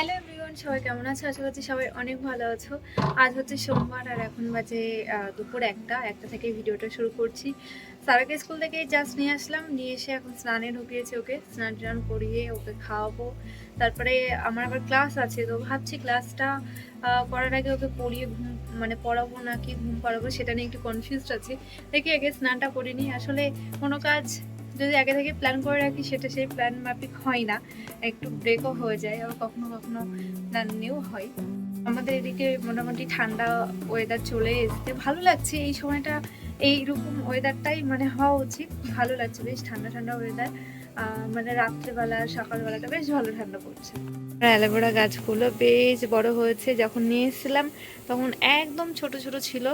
Hello everyone সবাই কেমন আছো? আশা করছি সবাই অনেক ভালো আছো। আজ হচ্ছে সোমবার আর এখন বাজে দুপুর একটা। একটা থেকে ভিডিওটা শুরু করছি। সারাকে স্কুল থেকে জাস্ট নিয়ে আসলাম। নিয়ে এসে এখন স্নানে ঢুকিয়েছি ওকে। স্নান টান করিয়ে ওকে খাওয়াবো। তারপরে আমার আবার ক্লাস আছে, তো ভাবছি ক্লাসটা করার আগে ওকে পড়িয়ে ঘুম মানে পড়াবো নাকি ঘুম পাড়াবো সেটা নিয়ে একটু কনফিউজড আছে। দেখি আগে স্নানটা করে নিই। আসলে কোনো কাজ যদি আগে থেকে প্ল্যান করে রাখি, সেটা সেই প্ল্যান মাফিক হয় না। একটু ব্রেকও হয়ে যায়, আবার কখনো কখনো প্ল্যান নিয়েও হয়। আমাদের এদিকে মোটামুটি ঠান্ডা ওয়েদার চলে এসছে। ভালো লাগছে এই সময়টা, এইরকম ওয়েদারটাই মানে হওয়া উচিত। ভালো লাগছে, বেশ ঠান্ডা ঠান্ডা ওয়েদার মানে রাত্রেবেলা, সকালবেলাটা বেশ ভালো ঠান্ডা পড়ছে। অ্যালোভেরা গাছগুলো বেশ বড় হয়েছে। যখন নিয়ে এসেছিলাম, তখন একদম ছোট ছোট ছিল।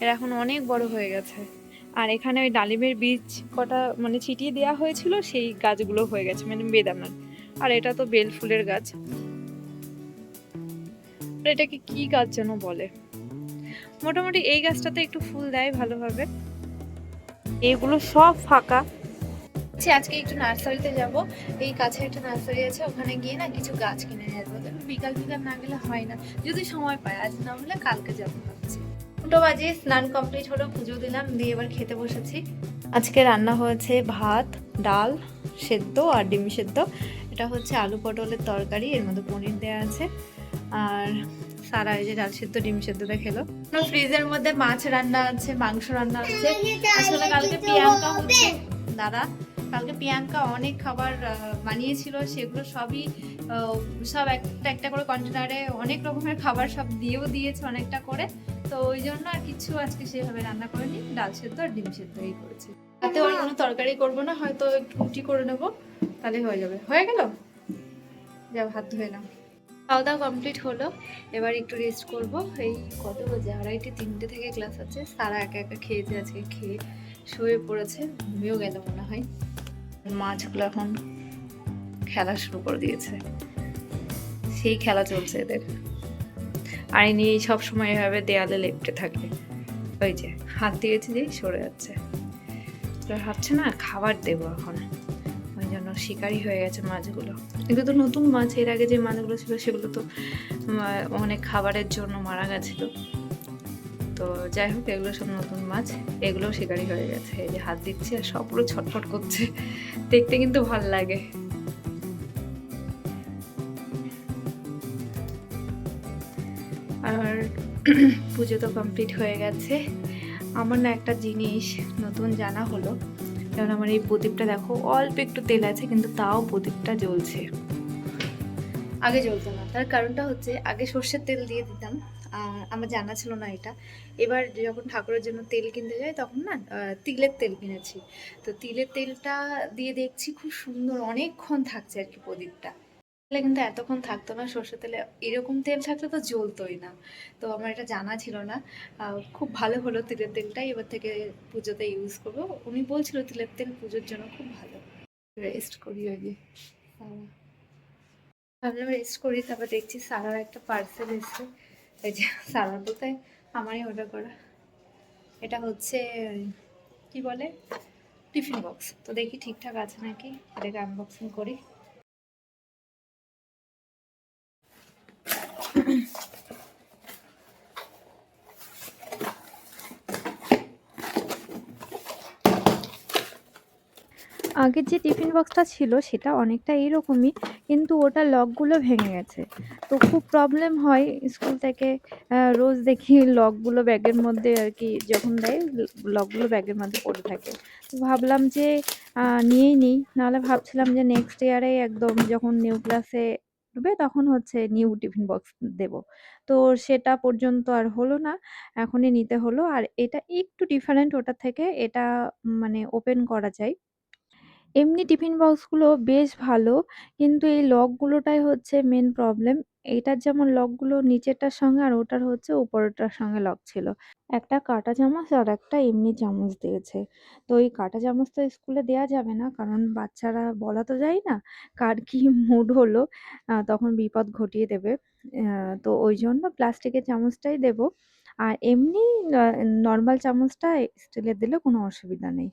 এরা এখন অনেক বড় হয়ে গেছে। আর এখানে ওই ডালিমের বীজ কটা মানে ছিটিয়ে দেওয়া হয়েছিল, সেই গাছগুলো হয়ে গেছে মানে বেদানার। আর এটা তো বেল ফুলের গাছ। এটাকে কি গাছ যেন বলে? মোটামুটি এই গাছটাতে একটু ফুল দেয় ভালোভাবে। এগুলো সব ফাঁকা। আজকে একটু নার্সারিতে যাব। এই কাছে একটা নার্সারি আছে, ওখানে গিয়ে না কিছু গাছ কিনে নিয়ে আসব। বিকাল বিকাল না গেলে হয় না। যদি সময় পাই, আজ না হলে কালকে যাব। দুটো বাজে, স্নান কমপ্লিট হলো, পুজো দিলাম, দিয়ে এবার খেতে বসেছি। আজকে রান্না হয়েছে ভাত, ডাল সেদ্ধ আর ডিম সেদ্ধ। এটা হচ্ছে আলু পটলের তরকারি, এর মধ্যে পনির দেওয়া আছে। আর সারা এই যে ডাল সেদ্ধ, ডিম সেদ্ধটা খেলো। ফ্রিজের মধ্যে মাছ রান্না আছে, মাংস রান্না আছে। আসলে কালকে প্রিয়াঙ্কা হচ্ছে। দাদা, কালকে প্রিয়াঙ্কা অনেক খাবার বানিয়েছিল, সেগুলো সবই সব একটা একটা করে কন্টেনারে অনেক রকমের খাবার সব দিয়েও দিয়েছে অনেকটা করে। তো ওই জন্য আর কিছু আজকে সেভাবে রান্না করিনি। ডাল সেদ্ধ আর ডিম সেদ্ধ এই করেছি। তাতে আর কোনো তরকারি করব না, হয়তো একটু রুটি করে নেব, তাহলে হয়ে যাবে। হয়ে গেল? যা হাত ধুয়ে নাও। খাওয়া দাওয়া কমপ্লিট হলো, এবার একটু রেস্ট করব। এই কত বাজে? আড়াইটে, তিনটে থেকে ক্লাস আছে। সারা একা একা খেয়েছে আজকে খেয়ে শুয়ে পড়েছে, ঘুমিয়েও গেল মনে হয়। মাছগুলো এখন খেলা শুরু করে দিয়েছে। সেই খেলা চলছে এদের। আর ইনি সব সময় এভাবে দেয়ালে লেপটে থাকে। ওই যে, হাত দিয়েছি যে সরে যাচ্ছে। ভাবছে, না, খাবার দেবো এখন। ওই জন্য শিকারি হয়ে গেছে মাছগুলো। এগুলো তো নতুন মাছ, এর আগে যে মাছগুলো ছিল, সেগুলো তো অনেক খাবারের জন্য মারা গেছিল। তো যাই হোক, এগুলো সব নতুন মাছ। এগুলো শিকারি হয়ে গেছে। এই যে হাত দিচ্ছে আর সবগুলো ছটফট করছে। দেখতে কিন্তু ভালো লাগে। পুজো তো কমপ্লিট হয়ে গেছে। আমার না একটা জিনিস নতুন জানা হলো। যেমন আমার এই প্রদীপটা দেখো, অল্প একটু তেল আছে, কিন্তু তাও প্রদীপটা জ্বলছে। আগে জ্বলতো না। তার কারণটা হচ্ছে, আগে সর্ষের তেল দিয়ে দিতাম। আমার জানা ছিল না এটা। এবার যখন ঠাকুরের জন্য তেল কিনতে যাই, তখন না তিলের তেল কিনেছি। তো তিলের তেলটা দিয়ে দেখছি খুব সুন্দর, অনেকক্ষণ থাকছে আর কি প্রদীপটা। তাহলে কিন্তু এতক্ষণ থাকতো না, সর্ষের তেলে এরকম তেল থাকলে তো জ্বলতোই না। তো আমার এটা জানা ছিল না। খুব ভালো হলো তিলের তেলটাই এবার থেকে পুজোতে ইউজ করব। উনি বলছিল তিলের তেল পুজোর জন্য খুব ভালো। রেস্ট করি যে ভাবলাম রেস্ট করি, তারপর দেখছি সারার একটা পার্সেল এসছে। এই যে সারা বলতে আমারই অর্ডার করা। এটা হচ্ছে, কি বলে? টিফিন বক্স তো দেখি ঠিকঠাক আছে নাকি? এটাকে আনবক্সিং করি? আগের যে টিফিন বক্সটা ছিল সেটা অনেকটা এইরকমই কিন্তু ওটা লকগুলো ভেঙে গেছে। তো খুব প্রবলেম হয় স্কুল থেকে রোজ দেখি লকগুলো ব্যাগের মধ্যে আর কি যখন দেয়, লকগুলো ব্যাগের মধ্যে পড়ে থাকে। তো ভাবলাম যে নিয়েই নিই। নাহলে ভাবছিলাম যে নেক্সট ইয়ারে একদম যখন নিউ ক্লাসে উঠবে তখন হচ্ছে নিউ টিফিন বক্স দেব। তো সেটা পর্যন্ত আর হলো না, এখনই নিতে হলো। আর এটা একটু ডিফারেন্ট ওটা থেকে, এটা মানে ওপেন করা যায়। এমনি টিফিন বক্সগুলো বেশ ভালো। কিন্তু এই লকগুলোটাই হচ্ছে মেন প্রবলেম। এইটার যেমন লকগুলো নিচেরটার সঙ্গে আর ওটার হচ্ছে উপরেরটার সঙ্গে লক ছিল। একটা কাঁটা চামচ আর একটা এমনি চামচ দিয়েছে। তো এই কাঁটা চামচ তো স্কুলে দেওয়া যাবে না। কারণ বাচ্চারা বলা তো যায় না কার কি মুড হলো তখন বিপদ ঘটিয়ে দেবে। তো ওই জন্য প্লাস্টিকের চামচটাই দেবো। আর এমনি নর্মাল চামচটা স্টিলের দিলে কোনো অসুবিধা নেই।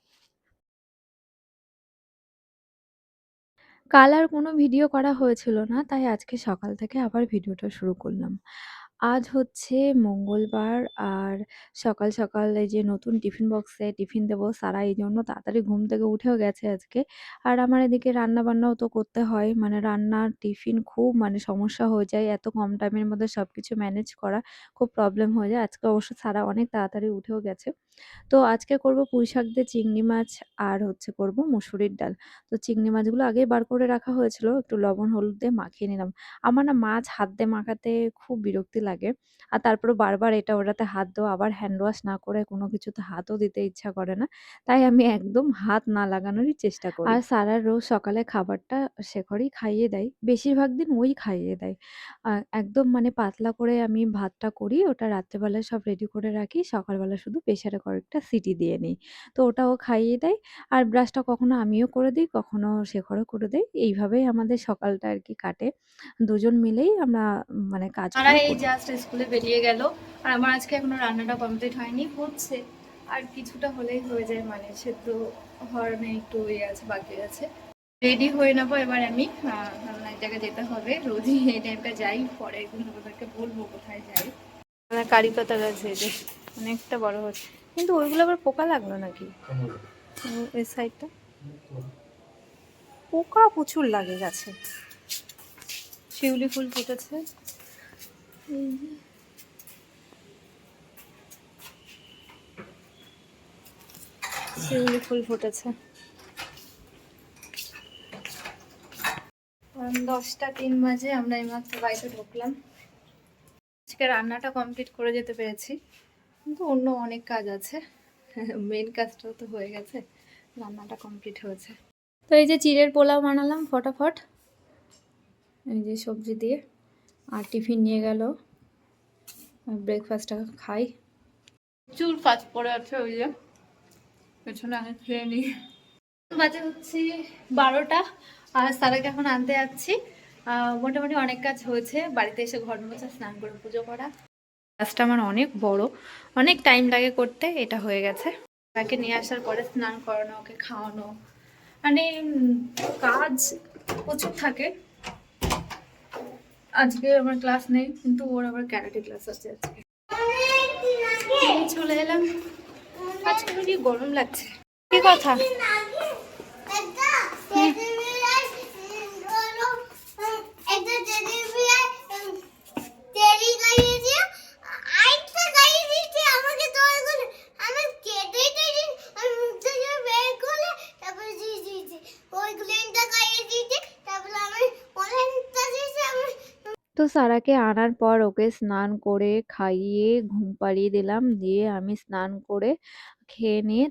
কাল আর কোনো ভিডিও করা হয়েছিল না, তাই আজকে সকাল থেকে আবার ভিডিওটা শুরু করলাম। আজ হচ্ছে মঙ্গলবার আর সকাল, সকাল এই যে নতুন টিফিন বক্সে টিফিন দেবো সারা এইজন্য তাড়াতাড়ি ঘুম থেকে উঠেও গেছে আজকে। আর আমার এদিকে রান্না-বান্নাও তো করতে হয়। মানে রান্না, টিফিন খুব মানে সমস্যা হয়ে যায়। এত কম টাইমের মধ্যে সবকিছু ম্যানেজ করা খুব প্রবলেম হয়ে যায়। আজকে অবশ্য সারা অনেক তাড়াতাড়ি উঠেও গেছে। তো আজকে করব পুঁইশাক দিয়ে চিংড়ি মাছ আর হচ্ছে করব মুসুরির ডাল। তো চিংড়ি মাছগুলো আগেই বার করে রাখা হয়েছিল। একটু লবণ হলুদ দিয়ে মাখিয়ে নিলাম। আমার না মাছ হাত দিয়ে মাখাতে খুব বিরক্তি লাগে। আর তারপরেও বারবার এটা ওটাতে হাত দেওয়া আবার হ্যান্ড ওয়াশ না করে কোনো কিছুতে হাতও দিতে ইচ্ছা করে না। তাই আমি একদম হাত না লাগানোরই চেষ্টা করি। আর সারার রোজ সকালে খাবারটা শেখরই খাইয়ে দেয়। বেশিরভাগ দিন ওই খাইয়ে দেয়। একদম মানে পাতলা করে আমি ভাতটা করি। ওটা রাত্রেবেলায় সব রেডি করে রাখি। সকালবেলা শুধু প্রেসারে কয়েকটা সিটি দিয়ে নিই। তো ওটা ও খাইয়ে দেয়। আর ব্রাশটা কখনো আমিও করে দিই, কখনো শেখরও করে দেয়। এইভাবেই আমাদের সকালটা আর কি কাটে। দুজন মিলেই আমরা মানে কাজ এই করি। জাস্ট স্কুলে বেরিয়ে গেল। আর আমার আজকে এখনও রান্নাটা কমপ্লিট হয়নি হচ্ছে আর কিছুটা হলেই হয়ে যায় মানে সেদ্ধ হওয়ার নেই একটু ইয়ে আছে বাকি আছে। রেডি হয়ে নেব এবার আমি। এক জায়গায় যেতে হবে। রোজই এই টাইমটা যাই পরে একদিন ওদেরকে বলব কোথায় যাই। কারি পাতা গাছ যে অনেকটা বড় হচ্ছে। কিন্তু ওইগুলো আবার পোকা লাগল নাকি? এই সাইডটা পোকা প্রচুর লাগে গাছে। শিউলি ফুল ফুটেছে। এই যে। শিউলি ফুল ফুটেছে। দশটা তিন বাজে আমরা এইমাত্র বাড়িতে ঢুকলাম। আজকে রান্নাটা কমপ্লিট করে যেতে পেরেছি কিন্তু অন্য অনেক কাজ আছে। মেন কাজটাও তো হয়ে গেছে রান্নাটা কমপ্লিট হয়েছে। তো এই যে চিড়ের পোলাও বানালাম ফটাফট এই যে সবজি দিয়ে। আর টিফিন নিয়ে গেল। ব্রেকফাস্টটা খাই। প্রচুর কাজ পড়ে আছে ওই যে। পেছনে আগে খেয়ে নিই। বাজে হচ্ছে বারোটা। আর সারাকে এখন আনতে যাচ্ছি। মোটামুটি অনেক কাজ হয়েছে। বাড়িতে এসে ঘর মোছা, স্নান করে পুজো করা। কাজটা আমার অনেক বড়। অনেক টাইম লাগে করতে। এটা হয়ে গেছে। তাকে নিয়ে আসার পরে স্নান করানো, ওকে খাওয়ানো। মানে কাজ প্রচুর থাকে। আজকে আমার ক্লাস নেই কিন্তু ওর আবার ক্যারাটে ক্লাস আছে আজকে। চলে এলাম। আজকে গরম লাগছে। কি কথা? তো সারাকে আনার পর ওকে স্নান করে খাইয়ে ঘুম পাড়িয়ে দিলাম। দিয়ে আমি স্নান করে খেয়ে নিয়ে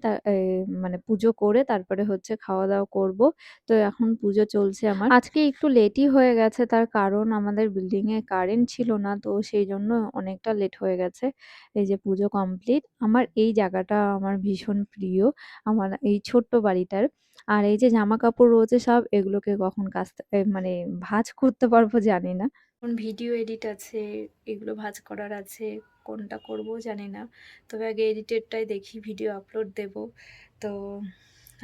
মানে পুজো করে তারপরে হচ্ছে খাওয়া-দাওয়া করব। তো এখন পুজো চলছে আমার। আজকে একটু লেটই হয়ে গেছে, তার কারণ আমাদের বিল্ডিং এ কারেন্ট ছিল না, তো সেই জন্য অনেকটা লেট হয়ে গেছে। এই যে পুজো কমপ্লিট। আমার এই জায়গাটা আমার ভীষণ প্রিয়। আমার এই ছোট্ট বাড়িটার। আর এই যে জামা কাপড় রয়েছে সব, এগুলোকে কখন কাচতে মানে ভাঁজ করতে পারব জানি না। এখন ভিডিও এডিট আছে, এগুলো ভাঁজ করার আছে, কোনটা করব জানি না। তবে আগে এডিটেডটাই দেখি, ভিডিও আপলোড দেব। তো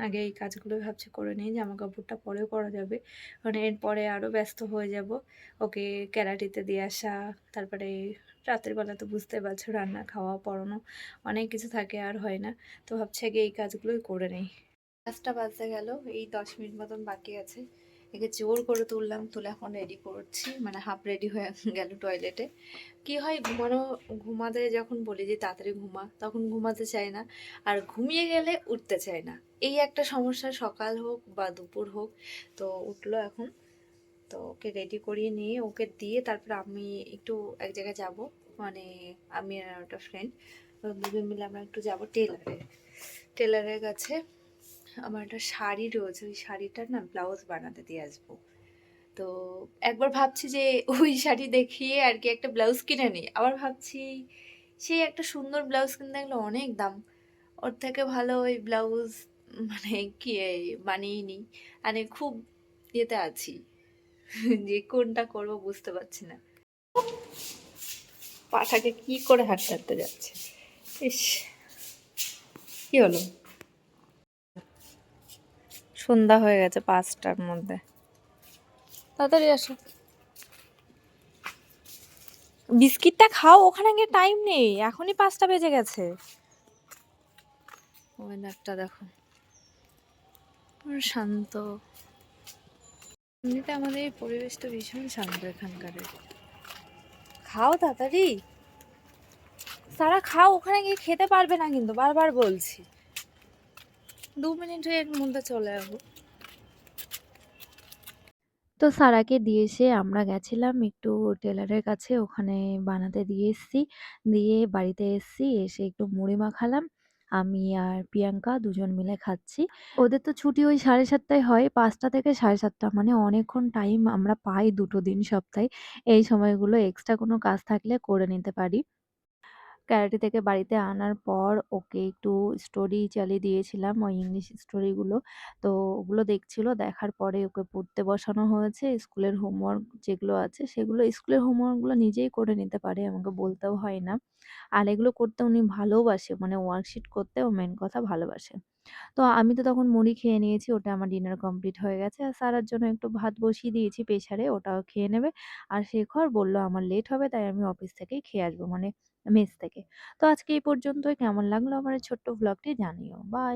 আগে এই কাজগুলো ভাবছি করে নিই জামা কাপড়টা পরেও করা যাবে। কারণ এরপরে আরও ব্যস্ত হয়ে যাব। ওকে ক্যারাটিতে দিয়ে আসা, তারপরে রাতের বেলা তো বুঝতে পারছ, রান্না, খাওয়া, পড়ানো, অনেক কিছু থাকে, আর হয় না। তো ভাবছি আগে এই কাজগুলোই করে নিই। কাজটা বাজতে গেল, এই দশ মিনিট মতন বাকি আছে। একে জোর করে তুললাম, তুলে এখন রেডি করছি। মানে হাফ রেডি হয়ে গেল টয়লেটে কি হয়, ঘুমানো, ঘুমাতে যখন বলি যে তাড়াতাড়ি ঘুমা, তখন ঘুমাতে চায় না। আর ঘুমিয়ে গেলে উঠতে চায় না। এই একটা সমস্যা, সকাল হোক বা দুপুর হোক। তো উঠল এখন। তো ওকে রেডি করিয়ে নিয়ে ওকে দিয়ে তারপর আমি একটু এক জায়গায় যাব। মানে আমি আর একটা ফ্রেন্ড দুজন মিলে আমরা একটু যাব টেলারে টেলারের কাছে। আমার একটা শাড়ি রয়েছে, ওই শাড়িটার না ব্লাউজ বানাতে দিয়ে আসব। তো একবার ভাবছি যে ওই শাড়ি দেখিয়ে আর কি একটা ব্লাউজ কিনে নিই। আবার ভাবছি সেই একটা সুন্দর ব্লাউজ কিনতে গেলে অনেক দাম। ওর থেকে ভালো ওই ব্লাউজ মানে কি বানিয়ে নিই। মানে খুব ইয়েতে আছি। যে কোনটা করব বুঝতে পারছি না। পাঠাকে কি করে হাঁটতে হাঁটতে যাচ্ছে? ইস, কি হলো? সন্ধ্যা হয়ে গেছে পাঁচটার মধ্যে। তাড়াতাড়ি আসো। বিস্কিটটা খাও ওখানে গিয়ে টাইম নেই এখনই পাঁচটা বেজে গেছে। ওয়েদারটা দেখো। শান্ত। এমনিতে আমাদের এই পরিবেশটা ভীষণ শান্ত এখানকার। খাও তাড়াতাড়ি। সারা খাও ওখানে গিয়ে খেতে পারবে না কিন্তু বারবার বলছি। দু মিনিট এর মধ্যে চলে আসব। তো সারাকে দিয়ে এসে আমরা গেছিলাম একটু টেলারের কাছে, ওখানে বানাতে দিয়ে এসেছি। দিয়ে বাড়িতে এসেছি, এসে একটু মুড়ি মাখালাম। আমি আর প্রিয়াঙ্কা দুজন মিলে খাচ্ছি। ওদের তো ছুটি ওই সাড়ে সাতটায় হয়, পাঁচটা থেকে সাড়ে সাতটা মানে অনেকক্ষণ টাইম আমরা পাই দুটো দিন সপ্তাহে। এই সময়গুলো এক্সট্রা কোনো কাজ থাকলে করে নিতে পারি। ক্যারাটে থেকে বাড়িতে আনার পর ওকে একটু স্টোরি চালিয়ে দিয়েছিলাম, ওই ইংলিশ স্টোরিগুলো তো ওগুলো দেখছিল, দেখার পরে ওকে পড়তে বসানো হয়েছে, স্কুলের হোমওয়ার্ক যেগুলো আছে সেগুলো, স্কুলের হোমওয়ার্কগুলো নিজেই করে নিতে পারে, আমাকে বলতেও হয় না। আর এগুলো করতে উনি ভালোবাসে মানে ওয়ার্কশিট করতে ও মেন কথা ভালোবাসে। তো আমি তো তখন মুড়ি খেয়ে নিয়েছি, ওটা আমার ডিনার কমপ্লিট হয়ে গেছে। আর সারার জন্য একটু ভাত বসিয়ে দিয়েছি প্রেসারে, ওটাও খেয়ে নেবে। আর শেখর বলল, আমার লেট হবে, তাই আমি অফিস থেকেই খেয়ে আসব। মানে মেস থেকে। তো আজকে এই পর্যন্তই। কেমন লাগল আমার এই ছোট্ট ব্লগটি জানিও। বাই